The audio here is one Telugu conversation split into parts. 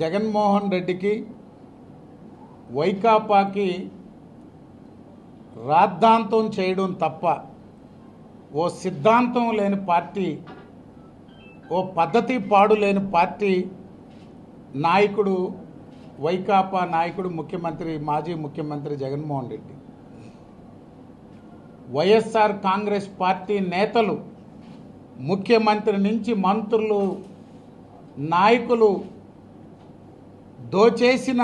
జగన్మోహన్ రెడ్డికి వైకాపాకి రాద్ధాంతం చేయడం తప్ప ఓ సిద్ధాంతం లేని పార్టీ ఓ పద్ధతి పాడు లేని పార్టీ నాయకుడు వైకాపా నాయకుడు ముఖ్యమంత్రి మాజీ ముఖ్యమంత్రి జగన్మోహన్ రెడ్డి. వైఎస్ఆర్ కాంగ్రెస్ పార్టీ నేతలు ముఖ్యమంత్రి నుంచి మంత్రులు నాయకులు దోచేసిన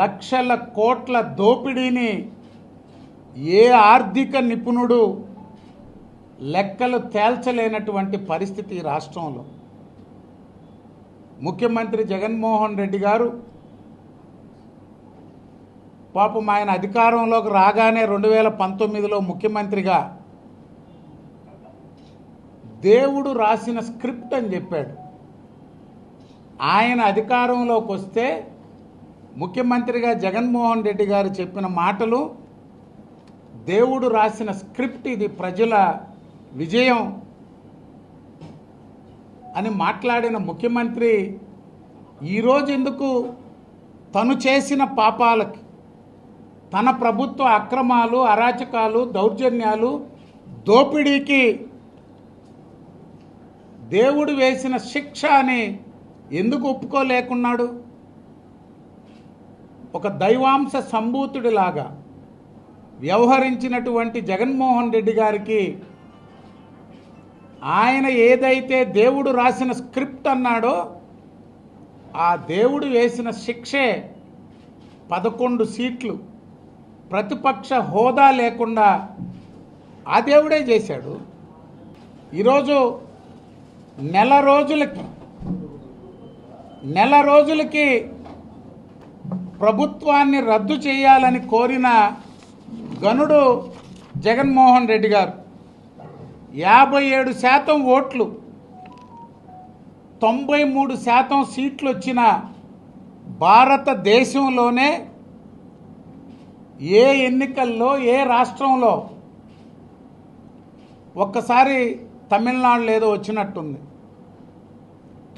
లక్షల కోట్ల దోపిడీని ఏ ఆర్థిక నిపుణుడు లెక్కలు తేల్చలేనటువంటి పరిస్థితి రాష్ట్రంలో. ముఖ్యమంత్రి జగన్మోహన్ రెడ్డి గారు పాపం ఆయన అధికారంలోకి రాగానే రెండు వేల పంతొమ్మిదిలో ముఖ్యమంత్రిగా దేవుడు రాసిన స్క్రిప్ట్ అని చెప్పాడు. ఆయన అధికారంలోకి వస్తే ముఖ్యమంత్రిగా జగన్మోహన్ రెడ్డి గారు చెప్పిన మాటలు దేవుడు రాసిన స్క్రిప్ట్ ఇది ప్రజల విజయం అని మాట్లాడిన ముఖ్యమంత్రి ఈరోజు ఎందుకు తను చేసిన పాపాలకి తన ప్రభుత్వ అక్రమాలు అరాచకాలు దౌర్జన్యాలు దోపిడీకి దేవుడు వేసిన శిక్ష అని ఎందుకు ఒప్పుకోలేకున్నాడు? ఒక దైవాంశ సంభూతుడిలాగా వ్యవహరించినటువంటి జగన్మోహన్ రెడ్డి గారికి ఆయన ఏదైతే దేవుడు రాసిన స్క్రిప్ట్ అన్నాడో ఆ దేవుడు వేసిన శిక్షే పదకొండు సీట్లు. ప్రతిపక్ష హోదా లేకుండా ఆ దేవుడే చేశాడు. ఈరోజు నెల రోజులకి నెల రోజులకి ప్రభుత్వాన్ని రద్దు చేయాలని కోరిన గనుడు జగన్మోహన్ రెడ్డి గారు. యాభై ఏడు శాతం ఓట్లు తొంభై మూడు శాతం సీట్లు వచ్చిన భారతదేశంలోనే ఏ ఎన్నికల్లో ఏ రాష్ట్రంలో ఒక్కసారి తమిళనాడులో ఏదో వచ్చినట్టుంది.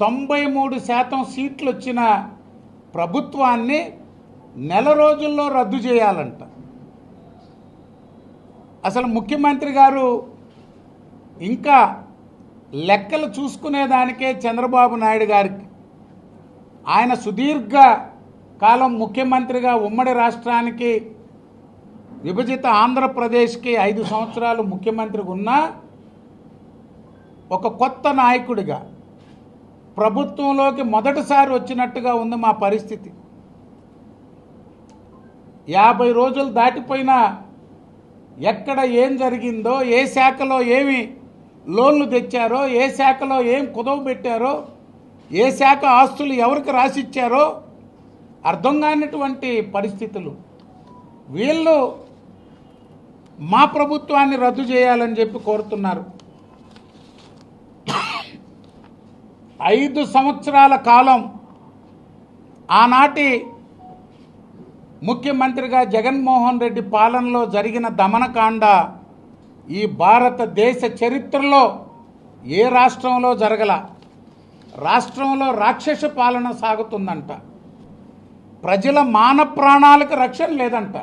తొంభై మూడు శాతం సీట్లు వచ్చిన ప్రభుత్వాన్ని నెల రోజుల్లో రద్దు చేయాలంట. అసలు ముఖ్యమంత్రి గారు ఇంకా లెక్కలు చూసుకునేదానికే చంద్రబాబు నాయుడు గారికి. ఆయన సుదీర్ఘ కాలం ముఖ్యమంత్రిగా ఉమ్మడి రాష్ట్రానికి విభజిత ఆంధ్రప్రదేశ్కి ఐదు సంవత్సరాలు ముఖ్యమంత్రిగా ఉన్నా ఒక కొత్త నాయకుడిగా ప్రభుత్వంలోకి మొదటిసారి వచ్చినట్టుగా ఉంది మా పరిస్థితి. యాభై రోజులు దాటిపోయినా ఎక్కడ ఏం జరిగిందో ఏ శాఖలో ఏమి లోన్లు తెచ్చారో ఏ శాఖలో ఏం కుదవ పెట్టారో ఏ శాఖ ఆస్తులు ఎవరికి రాసిచ్చారో అర్థం కానిటువంటి పరిస్థితులు. వీళ్ళు మా ప్రభుత్వాన్ని రద్దు చేయాలని చెప్పి కోరుతున్నారు. ఐదు సంవత్సరాల కాలం ఆనాటి ముఖ్యమంత్రిగా జగన్మోహన్ రెడ్డి పాలనలో జరిగిన దమనకాండ ఈ భారతదేశ చరిత్రలో ఏ రాష్ట్రంలో జరగల? రాష్ట్రంలో రాక్షస పాలన సాగుతుందంట. ప్రజల మాన ప్రాణాలకు రక్షణ లేదంట.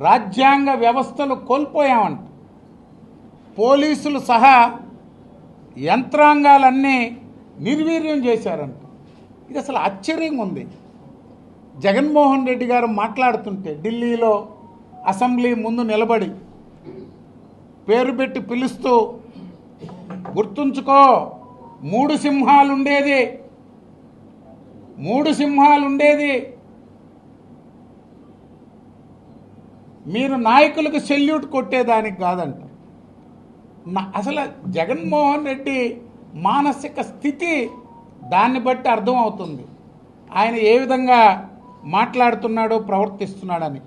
రాజ్యాంగ వ్యవస్థలు కోల్పోయామంట. పోలీసులు సహా యంత్రాంగాలన్నీ నిర్వీర్యం చేశారంట. ఇది అసలు ఆశ్చర్యంగా ఉంది. జగన్మోహన్ రెడ్డి గారు మాట్లాడుతుంటే ఢిల్లీలో అసెంబ్లీ ముందు నిలబడి పేరు పెట్టి పిలుస్తూ గుర్తుంచుకో మూడు సింహాలు ఉండేది మూడు సింహాలు ఉండేది మీరు నాయకులకు సెల్యూట్ కొట్టేదానికి కాదంట. అసలు జగన్మోహన్ రెడ్డి మానసిక స్థితి దాన్ని బట్టి అర్థమవుతుంది ఆయన ఏ విధంగా మాట్లాడుతున్నాడో ప్రవర్తిస్తున్నాడని.